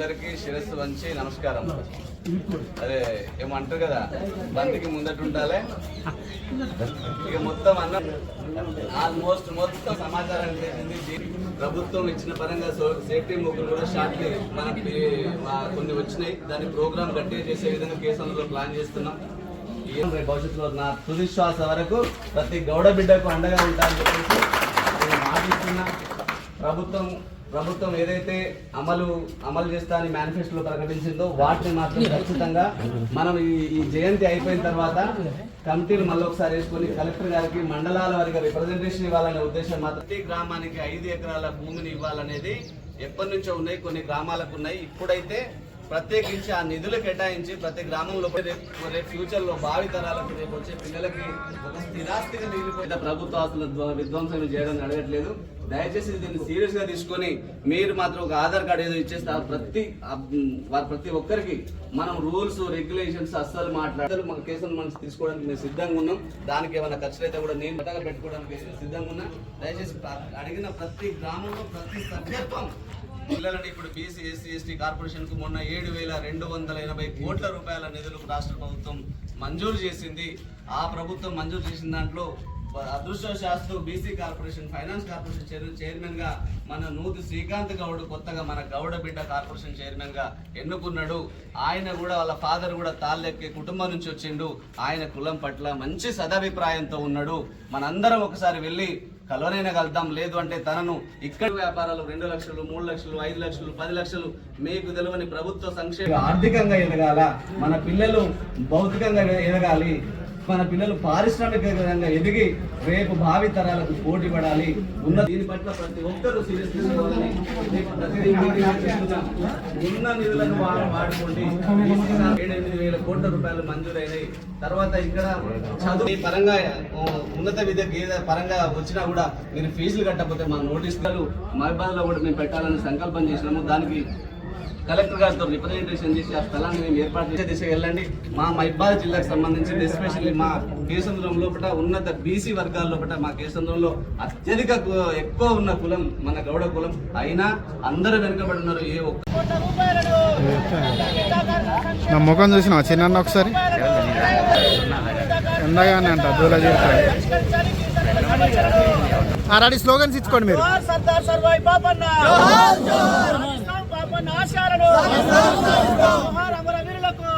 పరిష్కారం అదే ఏమంటారు కదా బంతికి ముందట ఉండాలి ఇక మొత్తం అన్న ఆల్మోస్ట్ మొత్తం సమాచారం తెలిసింది. ప్రభుత్వం ఇచ్చిన పరంగా సేఫ్టీ ముగ్గురు కూడా షార్ట్లీ మనకి కొన్ని వచ్చినాయి. దాని ప్రోగ్రామ్ గట్టిగా చేసే విధంగా కేసులలో ప్లాన్ చేస్తున్నాం. భవిష్యత్తులో నా తుది శ్వాస వరకు ప్రతి గౌడ బిడ్డకు అండగా ఉంటానని చెప్పేసి నేను మాటిస్తున్నా. ప్రభుత్వం ప్రభుత్వం ఏదైతే అమలు అమలు చేస్తా అని మేనిఫెస్టోలో ప్రకటించిందో వాటిని మాత్రం ఖచ్చితంగా మనం ఈ ఈ జయంతి అయిపోయిన తర్వాత కమిటీలు మళ్ళీ ఒకసారి వేసుకొని కలెక్టర్ గారికి మండలాల వారికి రిప్రజెంటేషన్ ఇవ్వాలనే ఉద్దేశం మాత్రం ప్రతి గ్రామానికి ఐదు ఎకరాల భూమిని ఇవ్వాలనేది ఎప్పటి నుంచో ఉన్నాయి కొన్ని గ్రామాలకు ఉన్నాయి. ఇప్పుడైతే ప్రత్యేకించి ఆ నిధులు కేటాయించి ప్రతి గ్రామంలో రేపు ఫ్యూచర్లో ఫ్యూచర్లో భావి తరాలకు రేపు వచ్చే పిల్లలకి ఒక స్థిరాస్తిగా మిగిలిపోయిన ప్రభుత్వ ఆస్తుల విధ్వంసం చేయడం అడగట్లేదు. దయచేసి దీన్ని సీరియస్గా తీసుకొని మీరు మాత్రం ఒక ఆధార్ కార్డు ఏదో ఇచ్చేస్తే ప్రతి ప్రతి ఒక్కరికి మనం రూల్స్ రెగ్యులేషన్స్ అస్సలు మాట్లాడతారు మన కేసులు మనం తీసుకోవడానికి మేము సిద్ధంగా ఉన్నాం. దానికి ఏమైనా ఖర్చులు అయితే కూడా నేను పెట్టుకోవడానికి సిద్ధంగా ఉన్నా. దయచేసి అడిగిన ప్రతి గ్రామంలో ప్రతి సభ్యత్వం పిల్లలని ఇప్పుడు బీసీ ఎస్సీ ఎస్టీ కార్పొరేషన్కు మొన్న ఏడు వేల రెండు వందల ఎనభై కోట్ల రూపాయల నిధులు రాష్ట్ర ప్రభుత్వం మంజూరు చేసింది. ఆ ప్రభుత్వం మంజూరు చేసిన దాంట్లో అదృష్టశాస్తు BC corporation finance corporation chair- చైర్మన్గా మన నూతి శ్రీకాంత్ గౌడ్ కొత్తగా మన గౌడ బిడ్డ కార్పొరేషన్ చైర్మన్గా ఎన్నుకున్నాడు. ఆయన కూడా వాళ్ళ ఫాదర్ కూడా తాళ్ళెక్కి కుటుంబం నుంచి వచ్చిండు. ఆయన కులం పట్ల మంచి సదాభిప్రాయంతో ఉన్నాడు. మనందరం ఒకసారి వెళ్ళి కలవనైనా కలుద్దాం. లేదు అంటే తనను ఇక్కడ వ్యాపారాలు రెండు లక్షలు మూడు లక్షలు ఐదు లక్షలు పది లక్షలు మీకు తెలియని ప్రభుత్వ సంక్షేమ ఆర్థికంగా ఎదగాల? మన పిల్లలు భౌతికంగా ఎదగాలి. మన పిల్లలు పారిశ్రామికంగా ఎదిగి రేపు భావి తరాలకు పోటీ పడాలి. ఉన్న దీని పట్ల ప్రతి ఒక్కరూ సీరియస్ తీసుకోవాలని ఉన్న నిధులను వాడుకోండి. ఏడెనిమిది వేల కోట్ల రూపాయలు మంజూరైనాయి. తర్వాత ఇక్కడ చదువు పరంగా ఉన్నత విద్య ఏదో పరంగా వచ్చినా కూడా మీరు ఫీజులు కట్టకపోతే మా నోటీసులు మహిబాద్లో కూడా మేము పెట్టాలని సంకల్పం చేసినాము. దానికి కలెక్టర్ గారితో రిప్రజెంటేషన్ చేసి ఆ స్థలాన్ని మేము ఏర్పాటు చేసే దిశగా వెళ్ళండి. మా మైబాద్ జిల్లాకు సంబంధించి ఎస్పెషల్లీ మా కేసంద్రం లోపల ఉన్నత బీసీ వర్గాల లోపల మా కేసంద్రంలో అత్యధిక ఎక్కువ ఉన్న కులం మన గౌడ కులం. అయినా అందరూ వెనుకబడి ఉన్నారు. ఏ ఒక్క నా ముఖం చూసినావా? చిన్న ఒకసారి. ఎండగానే అంట దూల స్లోగన్స్ ఇచ్చుకోండి మీరు. బాపన్న ఆశయాలను జోహార్ అమరవీరులకు